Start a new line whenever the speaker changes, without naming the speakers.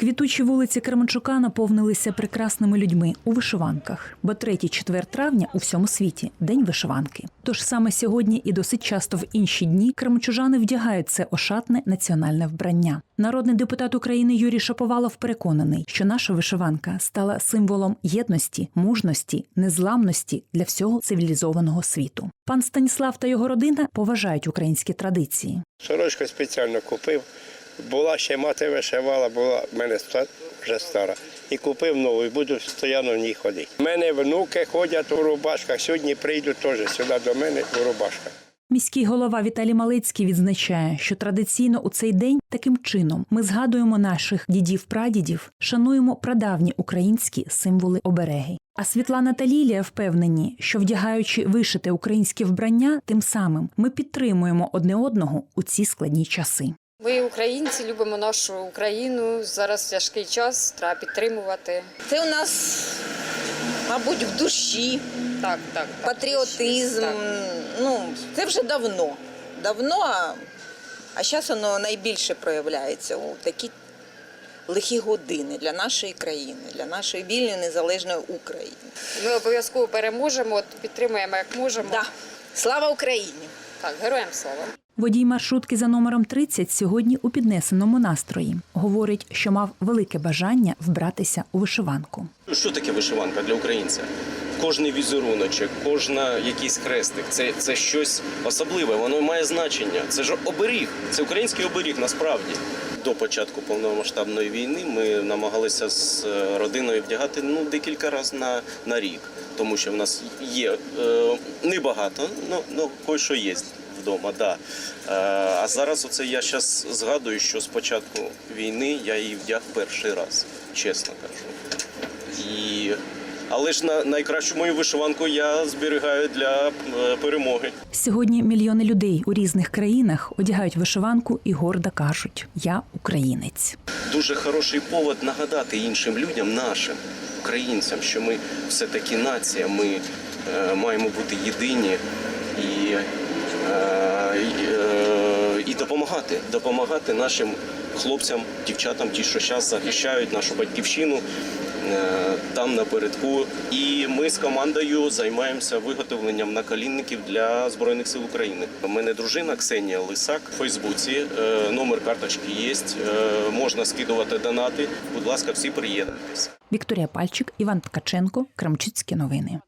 Квітучі вулиці Кременчука наповнилися прекрасними людьми у вишиванках, бо 3-4 травня у всьому світі день вишиванки. Тож саме сьогодні і досить часто в інші дні кременчужани вдягають це ошатне національне вбрання. Народний депутат України Юрій Шаповалов переконаний, що наша вишиванка стала символом єдності, мужності, незламності для всього цивілізованого світу. Пан Станіслав та його родина поважають українські традиції.
Сорочку спеціально купив. Була ще мати вишивала, була в мене вже стара. І купив нову, і буду постійно в ній ходити. У мене внуки ходять у рубашках. Сьогодні прийдуть теж сюди до мене у рубашках.
Міський голова Віталій Малицький відзначає, що традиційно у цей день таким чином ми згадуємо наших дідів-прадідів, шануємо прадавні українські символи обереги. А Світлана та Лілія впевнені, що вдягаючи вишите українське вбрання, тим самим ми підтримуємо одне одного у ці складні часи.
Ми, українці, любимо нашу Україну. Зараз тяжкий час, треба підтримувати.
Це у нас, мабуть, в душі,
Так, так. так.
патріотизм.
Так.
Ну, це вже давно. Давно, а, а зараз воно найбільше проявляється у такі лихі години для нашої країни, для нашої вільної незалежної України.
Ми обов'язково переможемо, підтримуємо як можемо.
Да. Слава Україні!
Так, героям слава.
Водій маршрутки за номером 30 сьогодні у піднесеному настрої. Говорить, що мав велике бажання вбратися у вишиванку.
Що таке вишиванка для українця? Кожний візеруночок, кожна якийсь хрестик це, це щось особливе, воно має значення. Це ж оберіг, це український оберіг насправді. До початку повномасштабної війни ми намагалися з е, родиною вдягати ну, декілька разів на, на рік, тому що в нас є е, небагато, ну, ну кое-що є вдома. Да. Е, а зараз оце я зараз згадую, що з початку війни я її вдяг перший раз, чесно кажу. І... Але ж на найкращу мою вишиванку я зберігаю для е, перемоги.
Сьогодні мільйони людей у різних країнах одягають вишиванку і гордо кажуть: Я українець.
Дуже хороший повод нагадати іншим людям, нашим українцям, що ми все-таки нація, ми е, маємо бути єдині і, і, е, допомагати, допомагати нашим хлопцям, дівчатам, ті, що зараз захищають нашу батьківщину. е, Там напередку, і ми з командою займаємося виготовленням наколінників для збройних сил України. Мене дружина Ксенія Лисак в Фейсбуці. е, Номер карточки є. е, Можна скидувати донати. Будь ласка, всі приєднуйтесь.
Вікторія Пальчик, Іван Ткаченко, Крамчицькі новини.